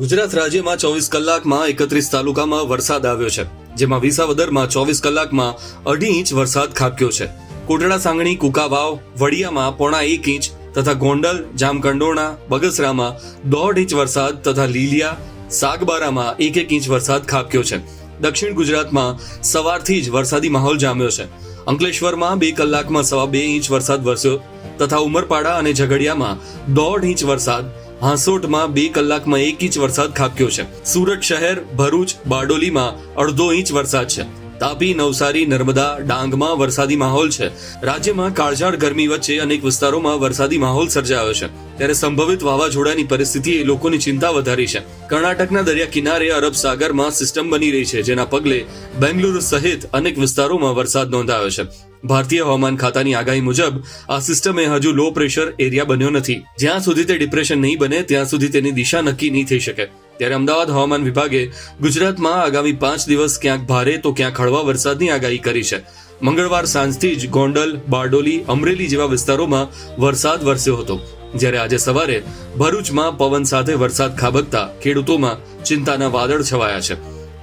ગુજરાત રાજ્યમાં ચોવીસ કલાકમાં એકત્રીસ તાલુકામાં વરસાદ આવ્યો છે, જેમાં વિસાવદરમાં ચોવીસ કલાકમાં અઢી ઇંચ વરસાદ ખાબક્યો છે. કોટડા, સાંગણી, કુકાવાવ, વડિયામાં પોણા એક ઇંચ તથા ગોંડલ, જામકંડોણા, બગસરામાં દોઢ ઇંચ વરસાદ તથા લીલિયા, સાગબારામાં એક એક ઇંચ વરસાદ ખાબક્યો છે. દક્ષિણ ગુજરાતમાં સવારથી જ વરસાદી માહોલ જામ્યો છે. અંકલેશ્વરમાં બે કલાકમાં સવા બે ઇંચ વરસાદ વરસ્યો તથા ઉમરપાડા અને ઝઘડિયામાં દોઢ ઇંચ વરસાદ હાંસોટમાં બે કલાકમાં એક ઇંચ વરસાદ ખાબક્યો છે. સુરત શહેર ભરૂચ બારડોલીમાં અડધો ઇંચ વરસાદ છે. તાપી નવસારી નર્મદા ડાંગમાં વરસાદી માહોલ છે. રાજ્યમાં કાળઝાળ ગરમી વચ્ચે અનેક વિસ્તારોમાં વરસાદી માહોલ સર્જાયો છે. ત્યારે સંભવિત વાવાઝોડાની પરિસ્થિતિએ લોકોની ચિંતા વધારી છે. કર્ણાટકના દરિયા કિનારે અરબ સાગરમાં સિસ્ટમ બની રહી છે, જેના પગલે બેંગલુરુ સહિત અનેક વિસ્તારોમાં વરસાદ નોંધાયો છે. ભારતીય હવામાન ખાતાની આગાહી મુજબ, આ સિસ્ટમે હજુ લો પ્રેશર એરિયા બન્યો નથી. જ્યાં સુધી તે ડિપ્રેશન નહીં બને, ત્યાં સુધી તેની દિશા નક્કી નહીં થઈ શકે. ત્યારે અમદાવાદ હવામાન વિભાગે ગુજરાતમાં આગામી પાંચ દિવસ ક્યાંક ભારે તો ક્યાંક હળવા વરસાદની આગાહી કરી છે. મંગળવાર સાંજથી જ ગોંડલ, બારડોલી, અમરેલી જેવા વિસ્તારોમાં વરસાદ વરસ્યો હતો. જ્યારે આજે સવારે ભરૂચમાં પવન સાથે વરસાદ ખાબકતા ખેડૂતોમાં ચિંતાના વાદળ છવાયા છે.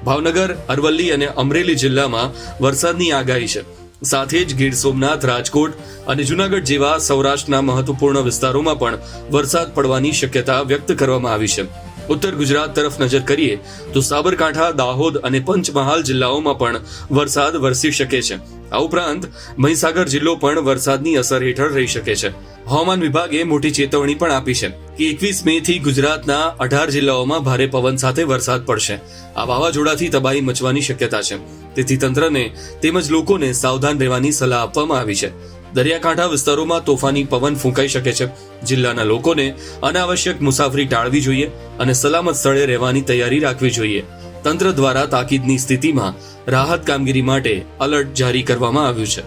ભાવનગર, અરવલ્લી અને અમરેલી જિલ્લામાં વરસાદની આગાહી છે. સાથે જ ગીર સોમનાથ, રાજકોટ અને જુનાગઢ જેવા સૌરાષ્ટ્રના મહત્વપૂર્ણ વિસ્તારોમાં પણ વરસાદ પડવાની શક્યતા વ્યક્ત કરવામાં આવી છે. ઉત્તર ગુજરાત તરફ નજર કરીએ તો સાબરકાંઠા, દાહોદ અને પંચમહાલ જિલ્લાઓમાં પણ વરસાદ વરસી શકે છે. આ ઉપરાંત, મહીસાગર જિલ્લો પણ વરસાદની અસર હેઠળ રહી શકે છે. હવામાન વિભાગે મોટી ચેતવણી પણ આપી છે કે એકવીસ મે થી ગુજરાતના અઢાર જિલ્લાઓમાં ભારે પવન સાથે વરસાદ પડશે. આ વાવાઝોડાથી તબાહી મચવાની શક્યતા છે. તેથી તંત્રને તેમજ લોકોને સાવધાન રહેવાની સલાહ આપવામાં આવી છે. દરિયાકાંઠા વિસ્તારોમાં તોફાની પવન ફૂંકાઈ શકે છે. જિલ્લાના લોકોને અનાવશ્યક મુસાફરી ટાળવી જોઈએ અને સલામત સ્થળે રહેવાની તૈયારી રાખવી જોઈએ. તંત્ર દ્વારા તાકીદની સ્થિતિમાં રાહત કામગીરી માટે અલર્ટ જારી કરવામાં આવ્યું છે.